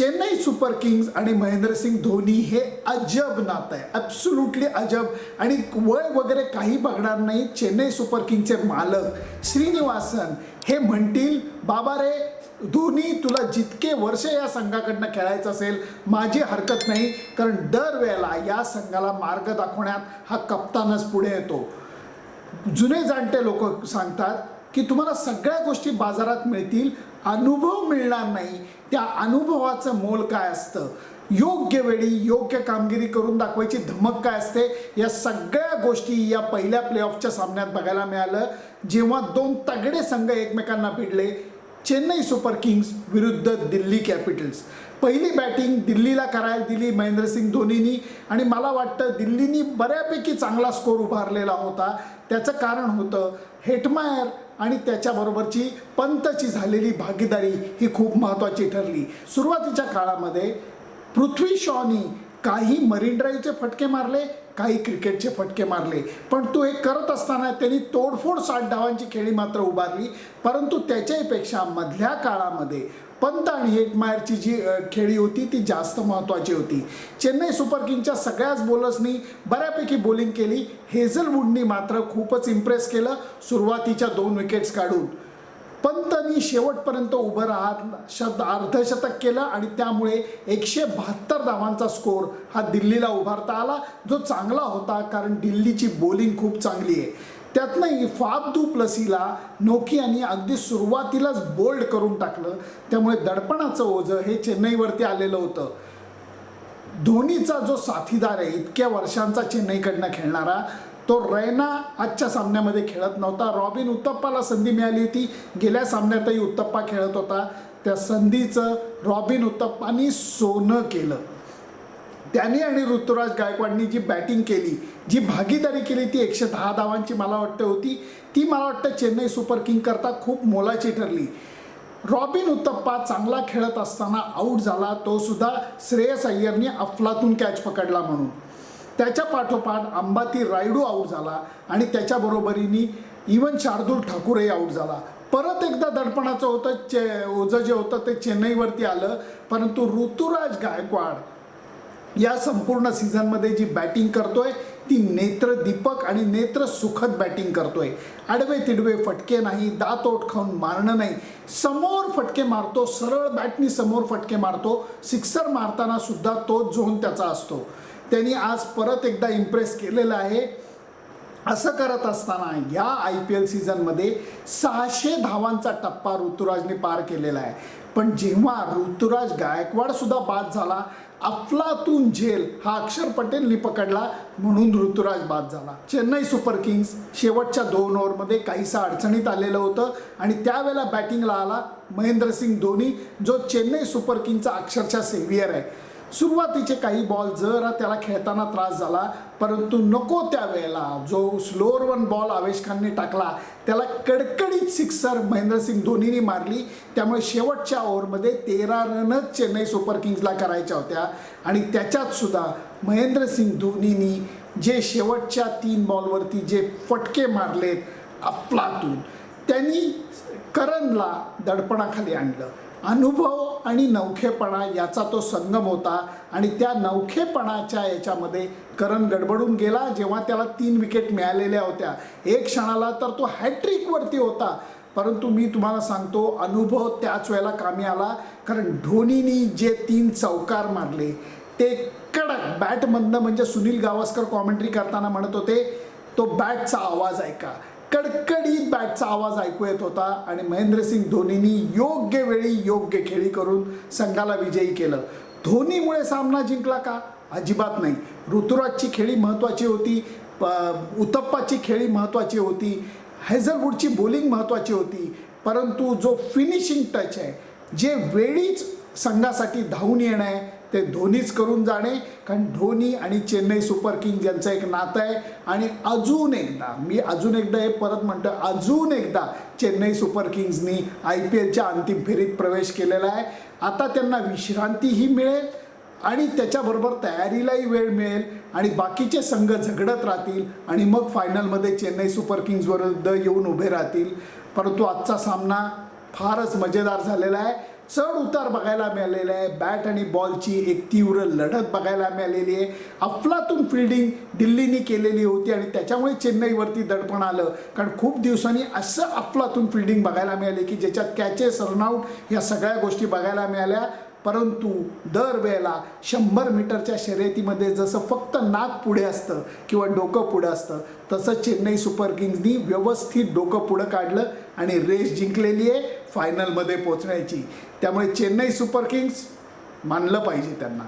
Chennai super kings आणि महेंद्रसिंग धोनी हे अजब नातं आहे. ॲब्सुल्युटली अजब. आणि वय वगैरे काही बघणार नाही. चेन्नई सुपर किंगचे मालक श्रीनिवासन हे म्हणतील बाबा रे धोनी तुला जितके वर्ष या संघाकडनं खेळायचं असेल माझी हरकत नाही. कारण दरवेळेला या संघाला मार्ग दाखवण्यात हा कप्तानच पुढे येतो. जुने जाणते लोक सांगतात की तुम्हाला सगळ्या गोष्टी बाजारात मिळतील अनुभव मिळणार नाही. त्या अनुभवाचं मोल काय असतं? योग्य वेळी योग्य कामगिरी करून दाखवायची धमक काय असते? या सगळ्या गोष्टी या पहिल्या प्लेऑफच्या सामन्यात बघायला मिळालं. जेव्हा दोन तगडे संघ एकमेकांना भिडले चेन्नई सुपर किंग्स विरुद्ध दिल्ली कॅपिटल्स. पहिली बॅटिंग दिल्लीला करायला दिली महेंद्रसिंग धोनीनी आणि मला वाटतं दिल्लीनी बऱ्यापैकी चांगला स्कोर उभारलेला होता. त्याचं कारण होतं हेटमायर आणि त्याच्याबरोबरची पंतची झालेली भागीदारी ही खूप महत्त्वाची ठरली. सुरुवातीच्या काळामध्ये पृथ्वी शॉनी काही मरीन ड्राईव्हचे फटके मारले काही क्रिकेटचे फटके मारले. पण तो हे करत असताना त्यांनी तोडफोड साठ धावांची खेळी मात्र उभारली. परंतु त्याच्याहीपेक्षा मधल्या काळामध्ये पंत आणि हेटमायरची जी खेळी होती ती जास्त महत्त्वाची होती. चेन्नई सुपर किंगच्या सगळ्याच बॉलर्सनी बऱ्यापैकी बॉलिंग केली. हेझलवूडनी मात्र खूपच इम्प्रेस केलं. सुरुवातीच्या दोन विकेट्स काढून. पंतनी शेवटपर्यंत उभं राहत शब्द अर्धशतक केलं आणि त्यामुळे एकशे बहात्तर धावांचा स्कोर हा दिल्लीला उभारता आला जो चांगला होता कारण दिल्लीची बॉलिंग खूप चांगली आहे. त्यातनंही फाफ दू प्लसीला नोकियानी अगदी सुरुवातीलाच बोल्ड करून टाकलं. त्यामुळे दडपणाचं ओझं हे चेन्नईवरती आलेलं होतं. धोनीचा जो साथीदार आहे इतक्या वर्षांचा चेन्नईकडनं खेळणारा तो रैना आजच्या सामन्यामध्ये खेळत नव्हता. रॉबिन उत्तप्पाला संधी मिळाली होती. गेल्या सामन्यातही उत्तप्पा खेळत होता. त्या संधीचं रॉबिन उत्तप्पानी सोनं केलं. त्याने आणि ऋतुराज गायकवाडनी जी बॅटिंग केली जी भागीदारी केली ती एकशे दहा धावांची मला वाटतं होती. ती मला वाटतं चेन्नई सुपर किंग करता खूप मोलाची ठरली. रॉबिन उत्तप्पा चांगला खेळत असताना आऊट झाला. तो सुद्धा श्रेयस अय्यरनी अफलातून कॅच पकडला म्हणून. त्याच्या पाठोपाठ अंबाती रायडू आऊट झाला आणि त्याच्या बरोबरीने इवन शार्दूल ठाकूरही आऊट झाला. परत एकदा दडपणाचं होतं चे ओझं जे होतं ते चेन्नईवरती आलं. परंतु ऋतुराज गायकवाड या संपूर्ण सीझनमध्ये जी बॅटिंग करतोय ती नेत्र दीपक आणि नेत्र सुखद बॅटिंग करतोय. आडवे तिडवे फटके नाही दात ओट खाऊन मारणं नाही. समोर फटके मारतो सरळ बॅटनी समोर फटके मारतो. सिक्सर मारताना सुद्धा तोच झोन त्याचा असतो. त्यांनी आज परत एकदा इम्प्रेस केलेलं आहे. असं करत असताना या आय पी एल सीझनमध्ये सहाशे धावांचा टप्पा ऋतुराजने पार केलेला आहे. पण जेव्हा ऋतुराज गायकवाड सुद्धा बाद झाला अफलातून झेल हा अक्षर पटेलनी पकडला म्हणून ऋतुराज बाद झाला. चेन्नई सुपर किंग्स शेवटच्या दोन ओव्हरमध्ये काहीसा अडचणीत आलेलं होतं आणि त्यावेळेला बॅटिंगला आला महेंद्रसिंग धोनी जो चेन्नई सुपर किंगचा अक्षरशः सेव्हियर आहे. सुरुवातीचे काही बॉल जरा त्याला खेळताना त्रास झाला परंतु नको त्यावेळेला. जो स्लोअर वन बॉल आवेश खानने टाकला त्याला कडकडीत सिक्सर महेंद्रसिंग धोनीने मारली. त्यामुळे शेवटच्या ओव्हरमध्ये तेरा रनच चेन्नई सुपर किंग्जला करायच्या होत्या. आणि त्याच्यात सुद्धा महेंद्रसिंग धोनीनी जे शेवटच्या तीन बॉलवरती जे फटके मारलेत अफलातून त्यांनी करणला दडपणाखाली आणलं. अनुभव आणि नवखेपणा याचा तो संगम होता. आणि त्या नवखेपणाच्या याच्यामध्ये करण गडबडून गेला. जेव्हा त्याला तीन विकेट मिळालेल्या होत्या. एक क्षणाला तर तो हॅट्रिकवरती होता. परंतु मी तुम्हाला सांगतो अनुभव त्याच वेळेला कामी आला. कारण धोनीनी जे तीन चौकार मारले ते कडक बॅटमधनं म्हणजे सुनील गावस्कर कॉमेंट्री करताना म्हणत होते तो बॅटचा आवाज ऐका. कडकडीत बॅटचा आवाज ऐकू येत होता आणि महेंद्रसिंग धोनीनी योग्य वेळी योग्य खेळी करून संघाला विजयी केलं. धोनीमुळे सामना जिंकला का? अजिबात नाही. ऋतुराजची खेळी महत्त्वाची होती प- उतप्पाची खेळी महत्त्वाची होती हेझलवूडची बॉलिंग महत्त्वाची होती परंतु जो फिनिशिंग टच आहे जे वेळीच संघासाठी धावून येणं आहे ते धोनीच करून जाणे कारण धोनी आणि चेन्नई सुपर किंग यांचं एक नातं आहे. आणि अजून एकदा मी अजून एकदा हे परत म्हणतो अजून एकदा चेन्नई सुपर किंग्जनी आय पी एलच्या अंतिम फेरीत प्रवेश केलेला आहे. आता त्यांना विश्रांतीही मिळेल आणि त्याच्याबरोबर तयारीलाही वेळ मिळेल आणि बाकीचे संघ झगडत राहतील आणि मग फायनलमध्ये चेन्नई सुपर किंग्ज विरुद्ध येऊन उभे राहतील. परंतु आजचा सामना फारच मजेदार झालेला आहे. चढ उतार बघायला मिळालेला आहे. बॅट आणि बॉलची एक तीव्र लढत बघायला मिळालेली आहे. अफलातून फिल्डिंग दिल्लीने केलेली होती आणि त्याच्यामुळे चेन्नईवरती दडपण आलं. कारण खूप दिवसांनी असं अफलातून फिल्डिंग बघायला मिळाली की ज्याच्यात कॅचेस रनआउट या सगळ्या गोष्टी बघायला मिळाल्या. परंतु दरवेळेला शंभर मीटरच्या शर्यतीमध्ये जसं फक्त नाक पुढे असतं किंवा डोकं पुढं असतं तसं चेन्नई सुपर किंग्सनी व्यवस्थित डोकं पुढं काढलं आणि रेस जिंकलेली आहे फायनलमध्ये पोचण्याची त्यामुळे चेन्नई सुपर किंग्स मानलं पाहिजे त्यांना.